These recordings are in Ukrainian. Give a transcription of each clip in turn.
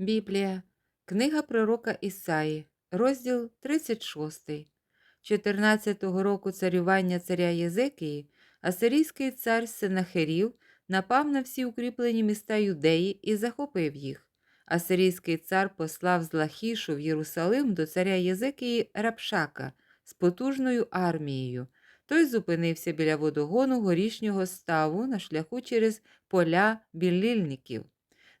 Біблія, Книга пророка Ісаї, розділ 36. 14-го року царювання царя Єзекії, асирійський цар Сенахерів напав на всі укріплені міста Юдеї і захопив їх. Асирійський цар послав з Лахішу в Єрусалим до царя Єзекії Рапшака з потужною армією. Той зупинився біля водогону горішнього ставу на шляху через поля білільників.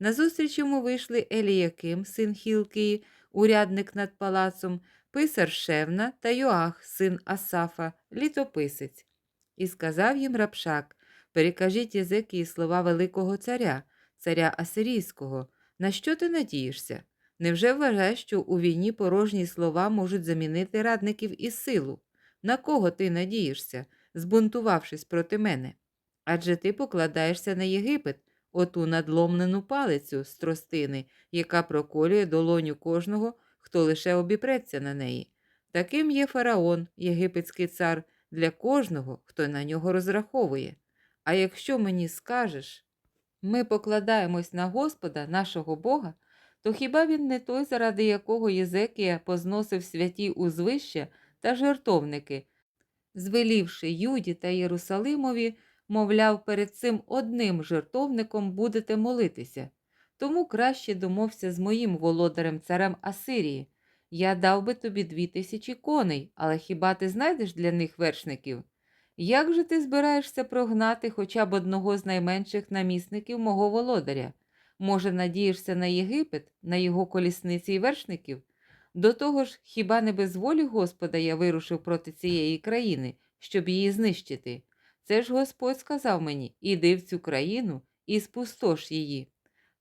Назустріч йому вийшли Еліяким, син Хілкії, урядник над палацом, писар Шевна та Йоах, син Асафа, літописець. І сказав їм Рапшак: Перекажіть Єзекії слова Великого царя, царя Асирійського. На що ти надієшся? Невже вважаєш, що у війні порожні слова можуть замінити радників і силу? На кого ти надієшся, збунтувавшись проти мене? Адже ти покладаєшся на Єгипет, оту надломлену палицю з тростини, яка проколює долоню кожного, хто лише обіпреться на неї. Таким є фараон, єгипетський цар, для кожного, хто на нього розраховує. А якщо мені скажеш, ми покладаємось на Господа, нашого Бога, то хіба він не той, заради якого Єзекія позносив святі узвища та жертовники, звелівши Юді та Єрусалимові, мовляв, перед цим одним жертовником будете молитися. Тому краще домовся з моїм володарем царем Асирії. Я дав би тобі дві тисячі коней, але хіба ти знайдеш для них вершників? Як же ти збираєшся прогнати хоча б одного з найменших намісників мого володаря? Може, надієшся на Єгипет, на його колісниці і вершників? До того ж, хіба не без волі Господа я вирушив проти цієї країни, щоб її знищити? Це ж Господь сказав мені іди в цю країну і спустош її.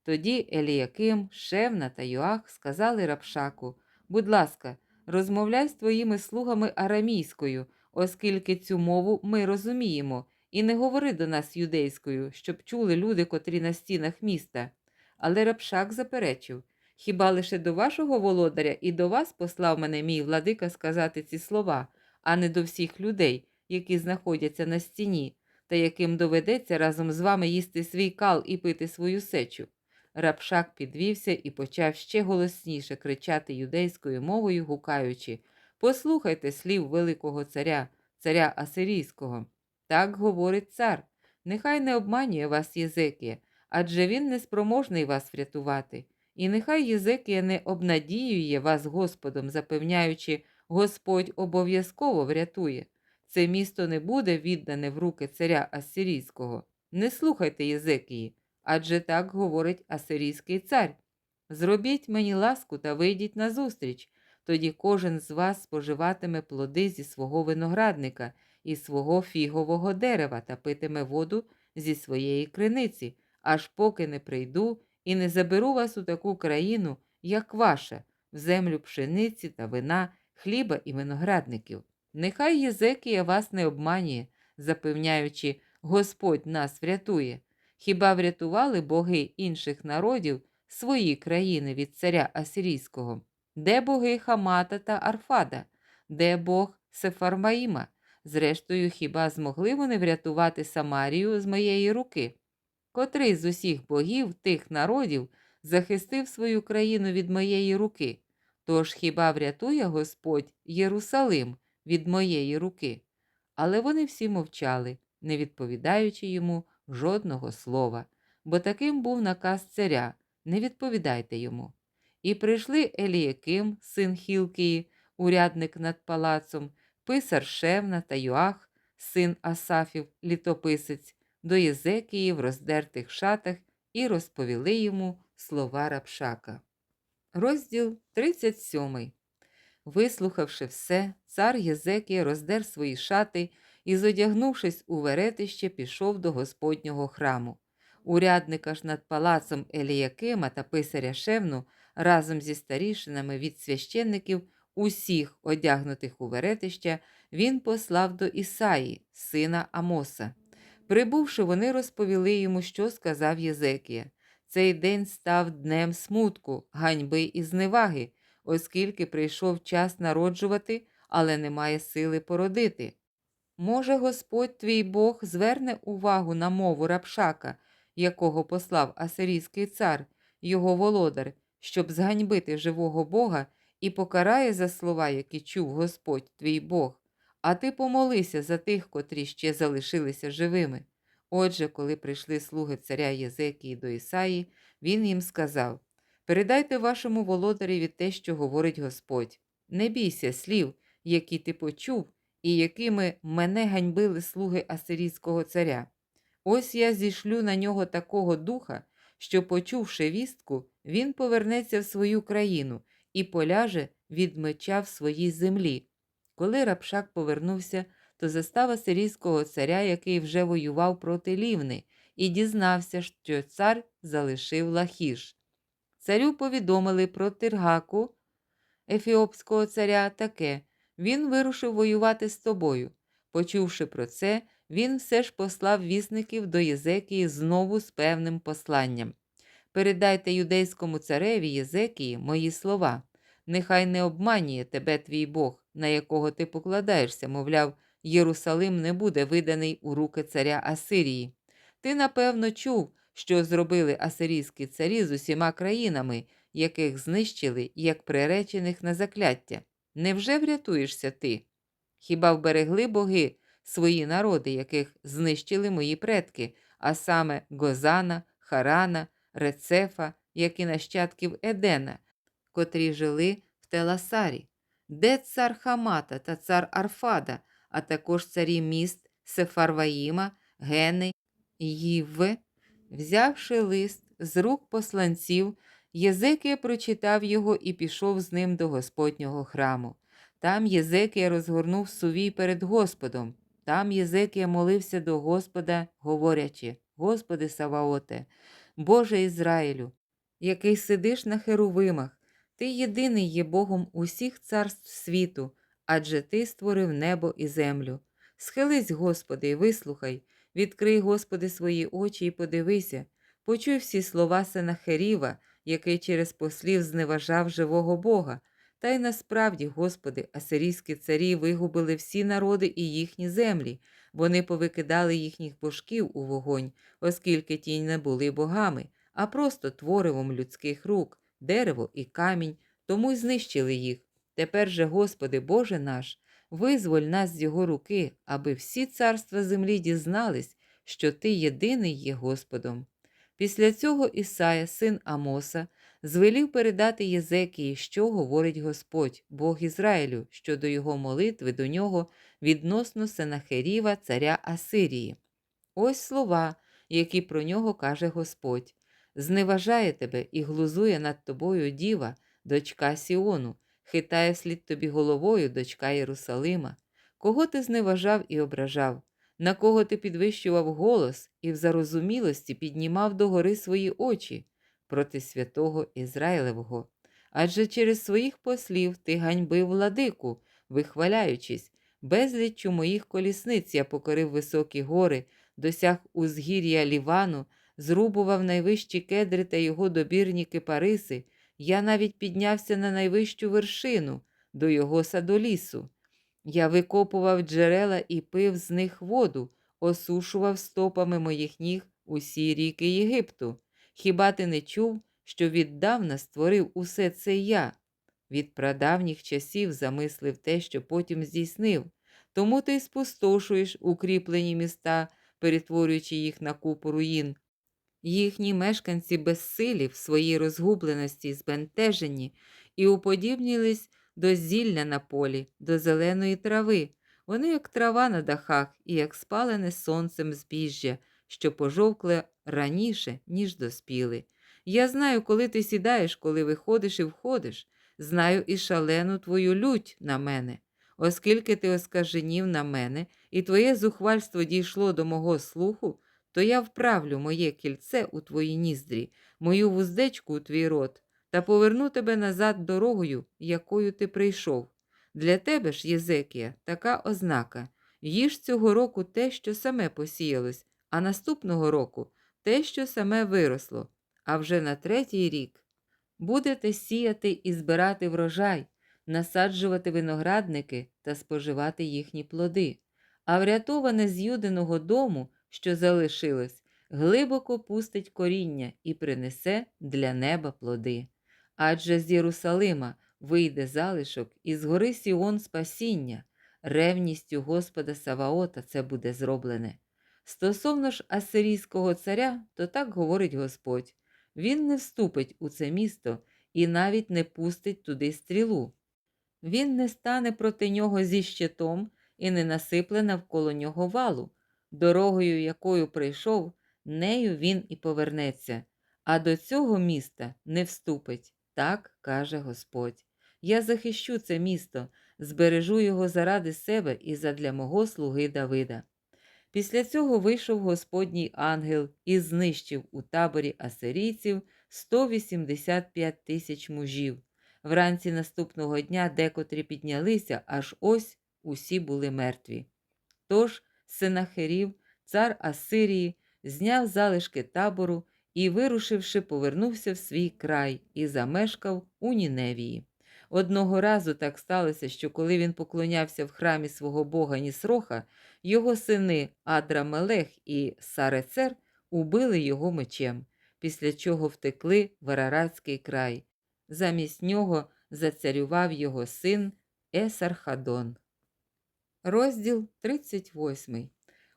Тоді Еліяким, Шевна та Йоах сказали Рапшаку Будь ласка, розмовляй з твоїми слугами арамійською, оскільки цю мову ми розуміємо, і не говори до нас юдейською, щоб чули люди, котрі на стінах міста. Але Рапшак заперечив Хіба лише до вашого володаря і до вас послав мене мій владика сказати ці слова, а не до всіх людей, які знаходяться на стіні, та яким доведеться разом з вами їсти свій кал і пити свою сечу. Рапшак підвівся і почав ще голосніше кричати юдейською мовою, гукаючи Послухайте слів Великого царя, царя Асирійського. Так говорить цар. Нехай не обманює вас Єзекія, адже він неспроможний вас врятувати. І нехай Єзекія не обнадіює вас Господом, запевняючи, Господь обов'язково врятує. Це місто не буде віддане в руки царя Ассирійського. Не слухайте Єзекії, адже так говорить Асирійський цар. Зробіть мені ласку та вийдіть назустріч, тоді кожен з вас споживатиме плоди зі свого виноградника і свого фігового дерева та питиме воду зі своєї криниці, аж поки не прийду і не заберу вас у таку країну, як ваша, в землю пшениці та вина, хліба і виноградників. Нехай Єзекія вас не обманює, запевняючи, Господь нас врятує. Хіба врятували боги інших народів свої країни від царя Асирійського? Де боги Хамата та Арфада? Де Бог Сефармаїма? Зрештою, хіба змогли вони врятувати Самарію з моєї руки? Котрий з усіх богів тих народів захистив свою країну від моєї руки? Тож хіба врятує Господь Єрусалим від моєї руки? Але вони всі мовчали, не відповідаючи йому жодного слова, бо таким був наказ царя не відповідайте йому. І прийшли Еліяким, син Хілкії, урядник над палацом, писар Шевна та Йоах, син Асафів, літописець, до Єзекії в роздертих шатах і розповіли йому слова Рапшака. Розділ 37. Вислухавши все, цар Єзекія роздер свої шати і, зодягнувшись у веретище, пішов до Господнього храму. Урядника ж над палацом Еліякима та писаря Шевну разом зі старішинами від священників, усіх одягнутих у веретища, він послав до Ісаї, сина Амоса. Прибувши, вони розповіли йому, що сказав Єзекія. Цей день став днем смутку, ганьби і зневаги, оскільки прийшов час народжувати, але немає сили породити. Може, Господь твій Бог зверне увагу на мову рапшака, якого послав асирійський цар, його володар, щоб зганьбити живого Бога, і покарає за слова, які чув Господь твій Бог. А ти помолися за тих, котрі ще залишилися живими. Отже, коли прийшли слуги царя Єзекії до Ісаї, він їм сказав: Передайте вашому володареві те, що говорить Господь. Не бійся слів, які ти почув, і якими мене ганьбили слуги Асирійського царя. Ось я зішлю на нього такого духа, що, почувши вістку, він повернеться в свою країну і поляже від меча в своїй землі. Коли Рапшак повернувся, то застав асирійського царя, який вже воював проти Лівни, і дізнався, що цар залишив Лахіш. Царю повідомили про Тиргаку, ефіопського царя, таке він вирушив воювати з тобою. Почувши про це, він все ж послав вісників до Єзекії знову з певним посланням. Передайте юдейському цареві Єзекії мої слова. Нехай не обманює тебе твій Бог, на якого ти покладаєшся, мовляв, Єрусалим не буде виданий у руки царя Асирії. Ти, напевно, чув, що зробили асирійські царі з усіма країнами, яких знищили, як приречених на закляття. Невже врятуєшся ти? Хіба вберегли боги свої народи, яких знищили мої предки, а саме Гозана, Харана, Рецефа, як і нащадків Едена, котрі жили в Теласарі, де цар Хамата та цар Арфада, а також царі міст Сефарваїма, Гени, Ївве, взявши лист з рук посланців, Єзекія прочитав його і пішов з ним до Господнього храму. Там Єзекія розгорнув сувій перед Господом. Там Єзекія молився до Господа, говорячи: Господи Саваоте, Боже Ізраїлю, який сидиш на херувимах, ти єдиний є Богом усіх царств світу, адже Ти створив небо і землю. Схились, Господи, і вислухай, відкрий, Господи, свої очі і подивися, почуй всі слова Сенахеріва, який через послів зневажав живого Бога. Та й насправді, Господи, асирійські царі вигубили всі народи і їхні землі, вони повикидали їхніх божків у вогонь, оскільки ті не були богами, а просто творивом людських рук, дерево і камінь, тому й знищили їх. Тепер же, Господи, Боже наш, визволь нас з його руки, аби всі царства землі дізнались, що Ти єдиний є Господом. Після цього Ісая, син Амоса, звелів передати Єзекії, що говорить Господь, Бог Ізраїлю, щодо його молитви до нього відносно Сенахеріва, царя Асирії. Ось слова, які про нього каже Господь: зневажає тебе і глузує над тобою діва, дочка Сіону, хитає вслід тобі головою, дочка Єрусалима. Кого ти зневажав і ображав? На кого ти підвищував голос і в зарозумілості піднімав догори свої очі проти святого Ізраїлевого? Адже через своїх послів ти ганьбив владику, вихваляючись, безліччю моїх колісниць я покорив високі гори, досяг узгір'я Лівану, зрубував найвищі кедри та його добірні кипариси, я навіть піднявся на найвищу вершину до його садолісу. Я викопував джерела і пив з них воду, осушував стопами моїх ніг усі ріки Єгипту. Хіба ти не чув, що віддавна створив усе це я? Від прадавніх часів замислив те, що потім здійснив. Тому ти спустошуєш укріплені міста, перетворюючи їх на купу руїн. Їхні мешканці безсилі в своїй розгубленості, збентежені і уподібнілись до зілля на полі, до зеленої трави. Вони, як трава на дахах і як спалене сонцем збіжжя, що пожовкле раніше, ніж доспіли. Я знаю, коли ти сідаєш, коли виходиш і входиш, знаю і шалену твою лють на мене, оскільки ти оскаженів на мене, і твоє зухвальство дійшло до мого слуху, то я вправлю моє кільце у твої ніздрі, мою вуздечку у твій рот, та поверну тебе назад дорогою, якою ти прийшов. Для тебе ж, Єзекія, така ознака. Їж цього року те, що саме посіялось, а наступного року те, що саме виросло, а вже на третій рік. Будете сіяти і збирати врожай, насаджувати виноградники та споживати їхні плоди, а врятоване з юдиного дому, що залишилось, глибоко пустить коріння і принесе для неба плоди. Адже з Єрусалима вийде залишок, і з гори Сіон спасіння, ревністю Господа Саваота це буде зроблене. Стосовно ж Асирійського царя, то так говорить Господь він не вступить у це місто і навіть не пустить туди стрілу. Він не стане проти нього зі щитом і не насипле навколо нього валу. Дорогою, якою прийшов, нею він і повернеться, а до цього міста не вступить, так каже Господь. Я захищу це місто, збережу його заради себе і задля мого слуги Давида. Після цього вийшов Господній ангел і знищив у таборі асирійців 185 тисяч мужів. Вранці наступного дня декотрі піднялися, аж ось усі були мертві. Тож Сенахерів, цар Асирії, зняв залишки табору і, вирушивши, повернувся в свій край і замешкав у Ніневії. Одного разу так сталося, що коли він поклонявся в храмі свого бога Нісроха, його сини Адрамелех і Сарецер убили його мечем, після чого втекли в Араратський край. Замість нього зацарював його син Есархадон. Розділ 38.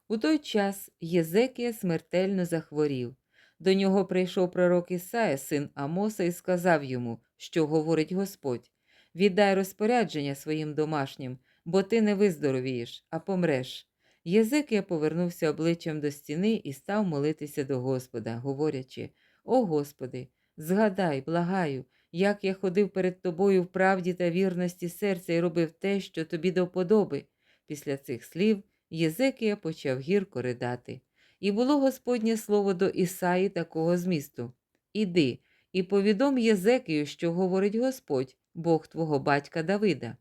У той час Єзекія смертельно захворів. До нього прийшов пророк Ісая, син Амоса, і сказав йому, що говорить Господь: Віддай розпорядження своїм домашнім, бо ти не виздоровієш, а помреш. Єзекія повернувся обличчям до стіни і став молитися до Господа, говорячи: О Господи, згадай, благаю, як я ходив перед тобою в правді та вірності серця і робив те, що тобі до вподоби. Після цих слів Єзекія почав гірко ридати. І було Господнє слово до Ісаї такого змісту: Іди і повідом Єзекію, що говорить Господь, Бог твого батька Давида.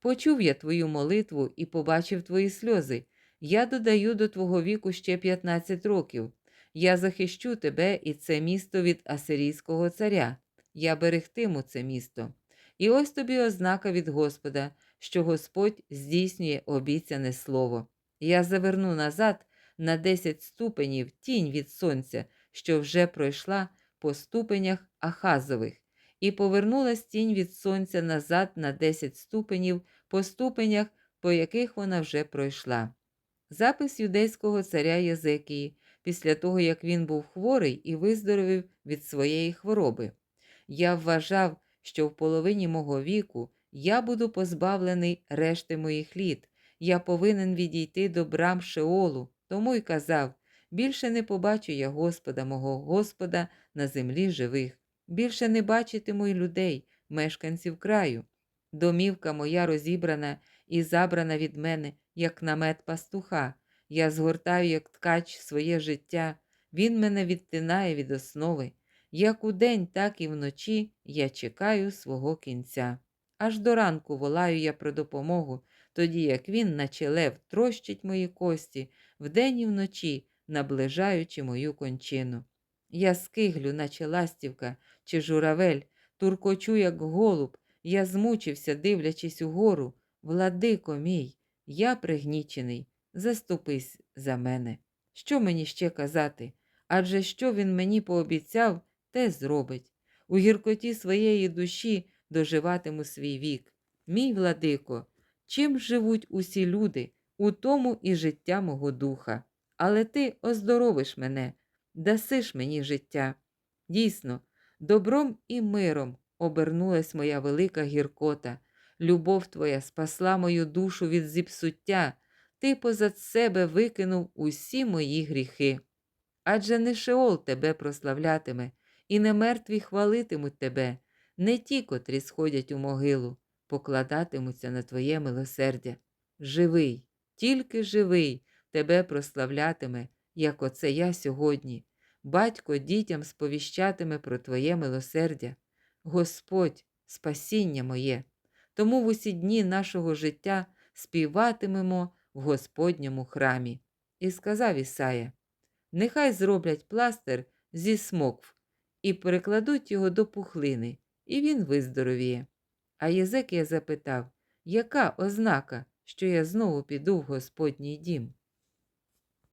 Почув я твою молитву і побачив твої сльози. Я додаю до твого віку ще 15 років. Я захищу тебе і це місто від Асирійського царя. Я берегтиму це місто. І ось тобі ознака від Господа, що Господь здійснює обіцяне слово. Я заверну назад на 10 ступенів тінь від сонця, що вже пройшла по ступенях Ахазових, і повернулась тінь від сонця назад на 10 ступенів по ступенях, по яких вона вже пройшла. Запис юдейського царя Єзекії після того, як він був хворий і виздоровів від своєї хвороби. Я вважав, що в половині мого віку я буду позбавлений решти моїх літ, я повинен відійти до брам Шеолу, тому й казав більше не побачу я Господа, мого Господа на землі живих, більше не бачитиму й людей, мешканців краю. Домівка моя розібрана і забрана від мене, як намет пастуха. Я згортаю, як ткач, своє життя, він мене відтинає від основи. Як удень, так і вночі я чекаю свого кінця. Аж до ранку волаю я про допомогу, тоді як він, наче лев, трощить мої кості вдень і вночі, наближаючи мою кончину. Я скиглю, наче ластівка чи журавель, туркочу, як голуб, я змучився, дивлячись угору. Владико мій, я пригнічений, заступись за мене. Що мені ще казати? Адже що він мені пообіцяв, те зробить. У гіркоті своєї душі доживатиму свій вік. Мій владико, чим живуть усі люди, у тому і життя мого духа. Але ти оздоровиш мене, дасиш мені життя. Дійсно, добром і миром обернулась моя велика гіркота. Любов твоя спасла мою душу від зіпсуття, ти позад себе викинув усі мої гріхи. Адже не Шеол тебе прославлятиме, і не мертві хвалитимуть тебе, не ті, котрі сходять у могилу, покладатимуться на твоє милосердя. Живий, тільки живий, тебе прославлятиме, як оце я сьогодні. Батько дітям сповіщатиме про Твоє милосердя. Господь, спасіння моє. Тому в усі дні нашого життя співатимемо в Господньому храмі. І сказав Ісая: Нехай зроблять пластир зі смокв і перекладуть його до пухлини, і він виздоровіє. А Єзекія запитав, яка ознака, що я знову піду в Господній дім?